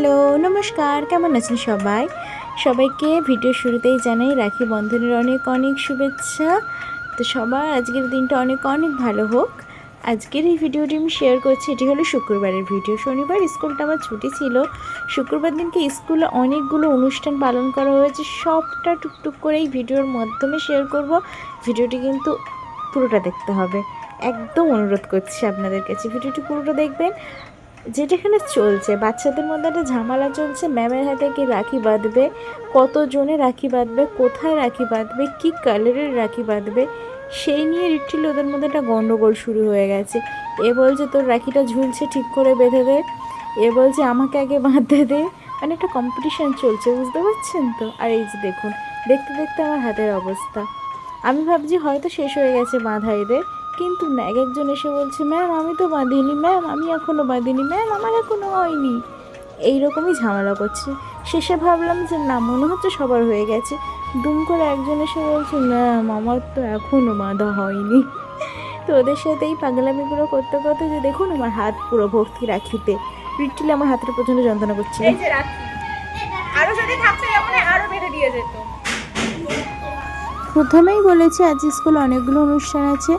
Hello, নমস্কার, কেমন আছেন সবাই? সবাইকে ভিডিও শুরুতেই জানাই, রাখি বন্ধনের অনেক অনেক শুভেচ্ছা। তো সবার আজকের দিনটা অনেক অনেক ভালো হোক। আজকের এই ভিডিওটি আমি শেয়ার করছি, এটি হলো শুক্রবারের ভিডিও। শনিবার স্কুলটা আমার ছুটি ছিল। শুক্রবার দিনকে স্কুলে অনেকগুলো অনুষ্ঠান পালন করা হয়েছে। সবটা টুকটুক করে এই ভিডিওর মাধ্যমে শেয়ার করব। ভিডিওটি কিন্তু পুরোটা দেখতে হবে। একদম অনুরোধ করছি আপনাদের কাছে, ভিডিওটি পুরোটা দেখবেন। যেটা এখানে চলছে, বাচ্চাদের মধ্যে একটা ঝামেলা চলছে ম্যামের হাতে কি রাখি বাঁধবে, কতজনে রাখি বাঁধবে, কোথায় রাখি বাঁধবে, কী কালারের রাখি বাঁধবে, সেই নিয়ে লিটারালি ওদের মধ্যে একটা গণ্ডগোল শুরু হয়ে গেছে। এ বলছে, তোর রাখিটা ঝুলছে, ঠিক করে বেঁধে দে। এ বলছে, আমাকে আগে বাঁধতে দে। মানে একটা কম্পিটিশান চলছে, বুঝতে পারছেন তো? আর এই যে দেখুন, দেখতে দেখতে আমার হাতের অবস্থা। আমি ভাবছি হয়তো শেষ হয়ে গেছে বাঁধা এদের। কিন্তু এক একজন এসে বলছে ম্যাম আমি তো বাঁধিনি ম্যাম আমি এখনও বাঁধিনি ম্যাম আমার এখনও হয়নি। এইরকমই ঝামেলা করছে। শেষে ভাবলাম যে না, মনে হচ্ছে সবার হয়ে গেছে। দুম করে একজন এসে বলছে ম্যাম আমার তো এখনও বাঁধা হয়নি। তো ওদের সাথে এই পাগলামিগুলো করতে করতে যে দেখুন আমার হাত পুরো ভর্তি রাখিতে। লিটারালি আমার হাতের প্রচণ্ড যন্ত্রণা করছিল। এই যে রাখি। আরও যদি থাকতো এমন আরও বেঁধে দিয়ে যেত। প্রথমেই বলেছি, আজ স্কুলে অনেকগুলো অনুষ্ঠান আছে।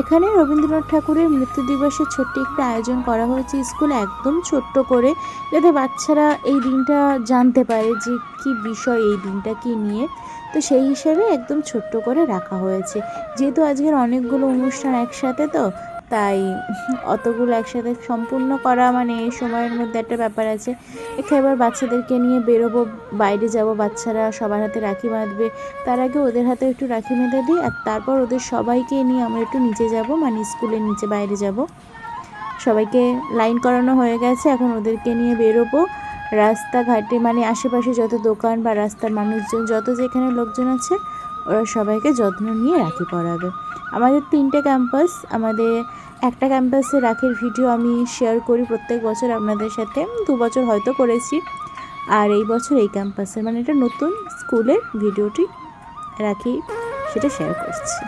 এখানে রবীন্দ্রনাথ ঠাকুরের মৃত্যু দিবসের ছোট্ট একটা আয়োজন করা হয়েছে স্কুলে একদম ছোট্ট করে, যাতে বাচ্চারা এই দিনটা জানতে পারে যে কি বিষয় এই দিনটা কি নিয়ে। তো সেই হিসাবে একদম ছোট্ট করে রাখা হয়েছে। যেহেতু আজকের অনেকগুলো অনুষ্ঠান একসাথে তো তাই অতগুলো একসাথে সম্পূর্ণ করা মানে এই সময়ের মধ্যে একটা ব্যাপার আছে। এখানে এবার বাচ্চাদেরকে নিয়ে বেরোবো, বাইরে যাব, বাচ্চারা সবার হাতে রাখি বাঁধবে। তার আগে ওদের হাতে একটু রাখি বেঁধে দিই আর তারপর ওদের সবাইকে নিয়ে আমরা একটু নিচে যাব মানে স্কুলের নিচে বাইরে যাব। সবাইকে লাইন করানো হয়ে গেছে, এখন ওদেরকে নিয়ে বেরোবো। রাস্তাঘাটে মানে আশেপাশে যত দোকান বা রাস্তার মানুষজন, যত যেখানে লোকজন আছে ওরা সবাইকে যত্ন নিয়ে রাখি পরাবে আমাদের তিনটে ক্যাম্পাস আমাদের একটা ক্যাম্পাসে রাখির ভিডিও আমি শেয়ার করি প্রত্যেক বছর আপনাদের সাথে দু বছর হয়তো করেছি। আর এই বছর এই ক্যাম্পাসের মানে এটা নতুন স্কুলের ভিডিওটি রাখি, সেটা শেয়ার করছি।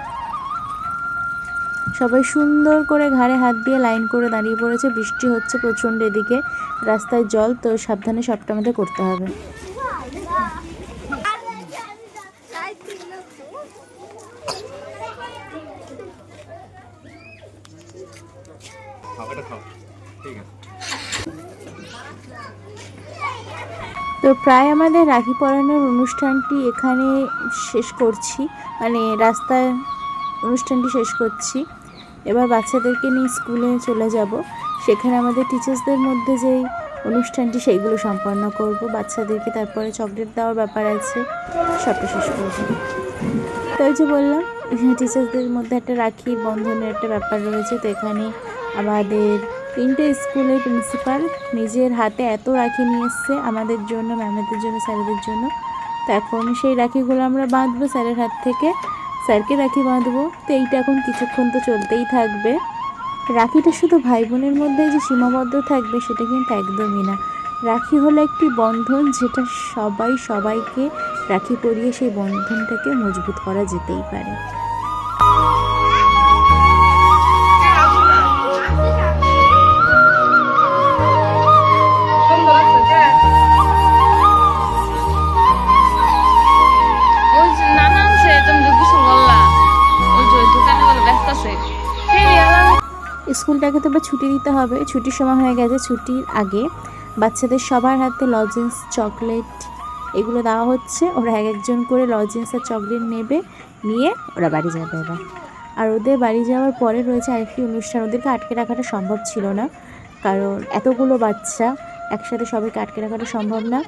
সবাই সুন্দর করে ঘাড়ে হাত দিয়ে লাইন করে দাঁড়িয়ে পড়েছে, বৃষ্টি হচ্ছে প্রচণ্ড এদিকে, রাস্তায় জল, তো সাবধানে সবটা আমাদের করতে হবে। তো প্রায় আমাদের রাখি পরানোর অনুষ্ঠানটি এখানে শেষ করছি। মানে রাস্তায় অনুষ্ঠানটি শেষ করছি। এবার বাচ্চাদেরকে নিয়ে স্কুলে চলে যাব। সেখানে আমাদের টিচার্সদের মধ্যে যেই অনুষ্ঠানটি সেইগুলো সম্পন্ন করব। বাচ্চাদেরকে তারপরে চকলেট দেওয়ার ব্যাপার আছে, সবটা শেষ করব। তো ওই যে বললাম টিচার্সদের মধ্যে একটা রাখি বন্ধনের একটা ব্যাপার রয়েছে। তো এখানে আমাদের তিনটে স্কুলের প্রিন্সিপাল নিজের হাতে এত রাখি নিয়ে এসছে আমাদের জন্য, ম্যামেদের জন্য, স্যারেদের জন্য। তো এখন সেই রাখিগুলো আমরা বাঁধবো স্যারের হাত থেকে। স্যারকে রাখি বাঁধবো। তো এইটা এখন কিছুক্ষণ তো চলতেই থাকবে। রাখিটা শুধু ভাই বোনের মধ্যে যে সীমাবদ্ধ থাকবে সেটা কিন্তু একদমই না। রাখি হলো একটি বন্ধন যেটা সবাই সবাইকে রাখি পরিয়ে সেই বন্ধনটাকে মজবুত করা যেতেই পারে। স্কুলটাকে তো এবার ছুটি দিতে হবে। ছুটির সময় হয়ে গেছে, ছুটির আগে বাচ্চাদের সবার হাতে লজেন্স চকলেট এগুলো দেওয়া হচ্ছে। ওরা এক একজন করে লজেন্স আর চকলেট নেবে, নিয়ে ওরা বাড়ি যাবে এবার। আর ওদের বাড়ি যাওয়ার পরে রয়েছে আরেকটি অনুষ্ঠান। ওদেরকে আটকে রাখাটা সম্ভব ছিল না, কারণ এতগুলো বাচ্চা একসাথে সবাইকে আটকে রাখাটা সম্ভব না।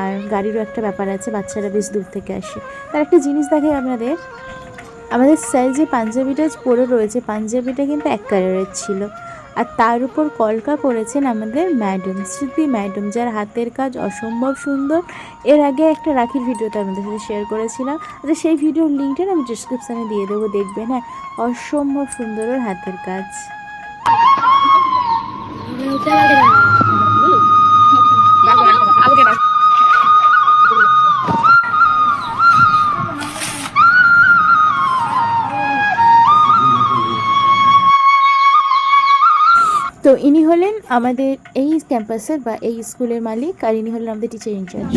আর গাড়িরও একটা ব্যাপার আছে, বাচ্চারা বেশ দূর থেকে আসে। তার একটা জিনিস দেখে আপনাদের আমাদের স্যার যে পাঞ্জাবিটা পরে রয়েছে, পাঞ্জাবিটা কিন্তু এক কালারের ছিল। আর তার উপর কলকা করেছেন আমাদের ম্যাডাম স্মৃতি ম্যাডাম যার হাতের কাজ অসম্ভব সুন্দর। এর আগে একটা রাখির ভিডিওতে আমাদের সাথে শেয়ার করেছিলাম। আচ্ছা সেই ভিডিওর লিঙ্কটা আমি ডিসক্রিপশানে দিয়ে দেবো, দেখবেন হ্যাঁ? অসম্ভব সুন্দর ওর হাতের কাজ। আলগে ইনি হলেন আমাদের এই ক্যাম্পাসের বা এই স্কুলের মালিক আর ইনি হলেন আমাদের টিচার ইনচার্জ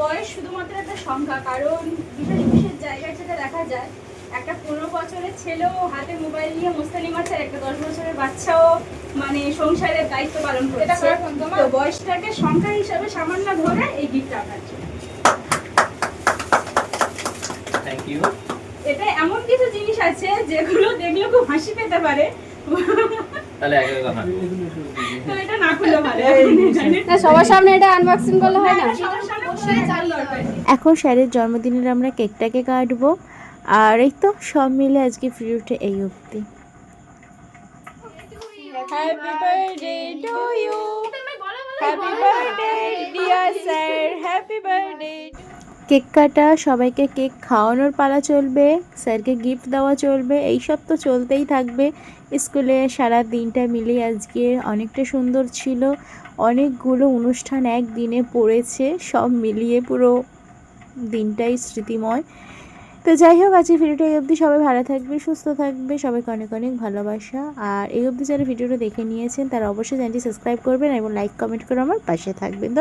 বয়স শুধুমাত্র একটা সংখ্যা কারণ বিশেষ বিশেষ জায়গায় যেটা দেখা যায় একটা পনেরো বছরের ছেলেও হাতে মোবাইল নিয়ে মোস্তানি মারছে আর একটা দশ বছরের বাচ্চাও মানে সংসারের দায়িত্ব পালন করছে। তো বয়সটাকে সংখ্যা হিসাবে সামান্য ধরে এই গিফটটা আপনার জন্য। থ্যাংক ইউ এটা এমন কিছু জিনিস আছে যেগুলো দেখলে খুব হাসি পেতে পারে। তাহলে একে কথা। তো এটা না খুলে ভালো সবার সামনে এটা আনবক্সিং করলে হয় না। এখন স্যারের জন্মদিনের আমরা কেকটাকে কাটবো। আর এই তো সব মিলে আজকে ভিডিওটা এই অবধি। Happy birthday to you happy birthday dear sir happy birthday cake কাটা, সবাইকে কেক খাওয়ানোর পালা চলবে, স্যারকে গিফট দেওয়া চলবে, এইসব তো চলতেই থাকবে। স্কুলে সারা দিনটা মিলিয়ে আজকে অনেকটা সুন্দর ছিল। অনেকগুলো অনুষ্ঠান একদিনে পড়েছে, সব মিলিয়ে পুরো দিনটাই স্মৃতিময়। তো যাই হোক আজকে ভিডিওটা এই অবধি। সবাই ভালো থাকবে, সুস্থ থাকবে, সবাইকে অনেক অনেক ভালোবাসা। আর এই অবধি যারা ভিডিওটা দেখে নিয়েছেন, তারা অবশ্যই চ্যানেলটি সাবস্ক্রাইব করবেন এবং লাইক কমেন্ট করে আমার পাশে থাকবেন।